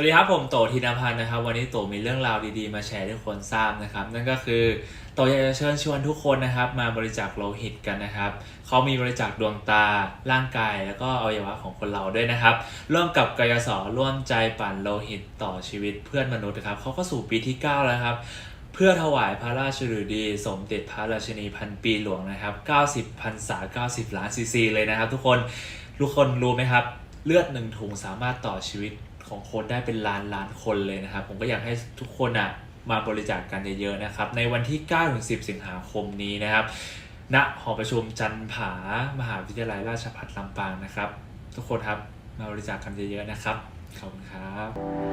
วัสดีครับผมโตธินพันธ์นะครับ วันนี้โตมีเรื่องราวดีๆ มาแชร์ให้ทุกคนทราบนะครับ นั่นก็คือโตอยากจะเชิญชวนทุกคนนะครับ มาบริจาคโลหิตกันนะครับเขามีบริจาคดวงตาร่างกาย แล้วก็อวัยวะของคนเราด้วยนะครับ ร่วมกับกยศร่วมใจปั่นโลหิตต่อชีวิตเพื่อนมนุษย์นะครับเขาก็สู่ปีที่ 9 แล้วครับเพื่อถวายพระราชฤดี สมเด็จพระราชินีพันปีหลวงนะครับ 90พรรษา 90 ล้านซีซีเลยนะครับทุกคน ทุกคนรู้ไหมครับ เลือดหนึ่งถุงสามารถต่อชีวิต ของคนได้เป็นล้านล้านคนเลยนะครับ ผมก็อยากให้ทุกคนอะมาบริจาคกันเยอะๆนะครับ ในวันที่9ถึง10 สิงหาคมนี้นะครับ ณ หอประชุมจันผา มหาวิทยาลัยราชภัฏลำปางนะครับ ทุกคนครับ มาบริจาคกันเยอะๆนะครับ ขอบคุณครับ